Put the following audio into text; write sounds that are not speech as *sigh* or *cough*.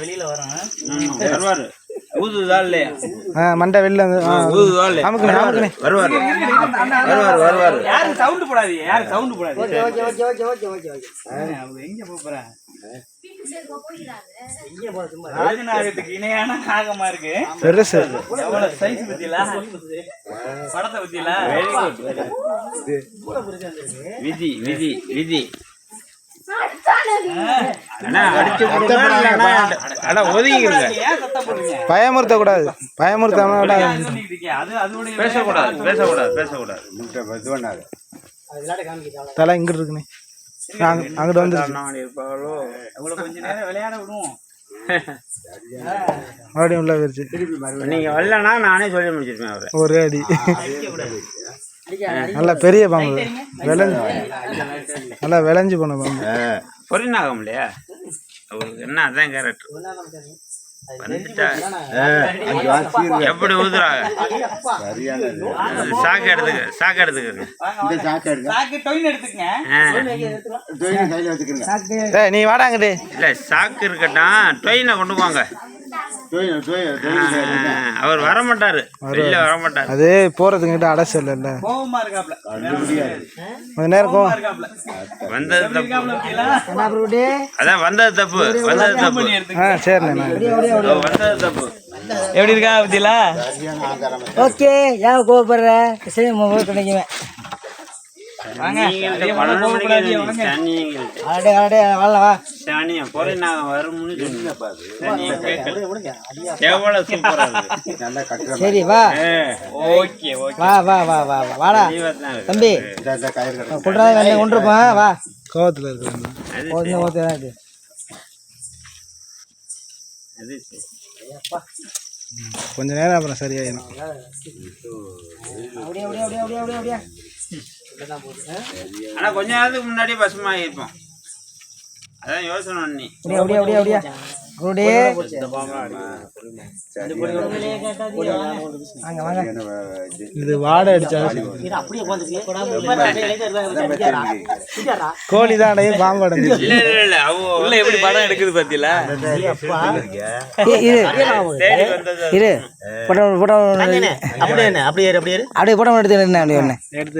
வெளியில வரோம். வருவாரு. ஊதுதா இல்லையா? ஆ மண்டை வெளில ஊதுதா இல்லையா? அமுக்குனே அமுக்குனே வருவாரு வருவாரு. வருவாரு யாரும் சவுண்ட் போடாதீங்க யாரும் சவுண்ட் போடாதீங்க. Okay okay okay okay okay okay okay. அவங்க எங்க போறா? இங்கே போட சும்மா. ராஜநாகத்துக்கு இணையான நாகமா இருக்கு. பெருசு எவ்வளவு சைஸ் பத்தியில? படத்தை பத்தியில? விதி விதி விதி. பயமுறுத்த கூடாது பேசக்கூடாது பேசக்கூடாது பேசக்கூடாது காமிக்கிட்டாங்க தலை இங்கிட்டு இருக்குண்ணே. அங்க அங்கிட்டு நேரம் விளையாட விடுவோம். *laughs* மறுபடியும் உள்ள போயிருச்சு. நீங்க வரலன்னா நானே சொல்லி முடிச்சிருப்பேன் அவரை. ஒரே அடி. நல்லா பெரிய பாம்பு. விளைஞ்சு நல்லா விளைஞ்சு போன பாம்பு. பொறிநாகம் இல்லையா அவருக்கு என்ன அதான் கேரக்டர். எப்படி ஊதுறாங்க சாக்கு எடுத்துக்க சாக்கு எடுத்துக்கங்க. டொயின் நீ வாடாங்கடே இல்ல சாக்கு இருக்கட்டும். ட்ரெயினை கொண்டு போங்க. அவர் வர மாட்டாரு வெளில வர மாட்டாரு அது போறதுங்கிட்ட அடைச்சு இல்லைல்ல கோவமா இருக்காப்ல. கொஞ்ச நேரம் கோவமா. கோவம் இருக்காப்ல. வந்தது தப்பு. அதான் வந்தது தப்பு. வந்தது தப்பு. ஆ சரிண்ணே வந்தது தப்பு. எப்படி இருக்கா பத்தியில ஓகே ஏன் கோவப்படுற? சரி உங்களுக்கு நினைக்குவேன் வாங்க. வாங்க. சனியா பொறிநாகம் வரும்னு சொன்னீங்க சனியை கேட்கல எவ்வளவு சூப்பரா இருக்கு. சரி வா. Okay okay. வா வா வா வா வா. வாடா. தம்பி. வெண்ணெய் கொண்டிருப்பான் வா கோவத்துல இருக்கு அது. கொஞ்ச நேரம் அப்புறம் சரியாயிடும் அப்படியே அப்படியே அப்படியே அப்படியே அப்படியே. ஆனா கொஞ்ச நேரத்துக்கு முன்னாடி பசுமா இருப்போம். அதான் யோசனை பண்ணி அப்படியே அப்படியே அப்படியே அப்படியே. அப்படியே. வாங்க வாங்க. இது வாடை அப்படியே கோழி தான் அடையும் பாம்பு அடைஞ்சு இல்ல இல்ல இல்ல அவ உள்ள எப்படி படம் எடுக்குது பத்தியில இரு இரு. Photo photo. அப்படியே அப்படியே அப்படியே அப்படியே போட்டோ எடுத்து என்ன அப்படியே. எடுத்து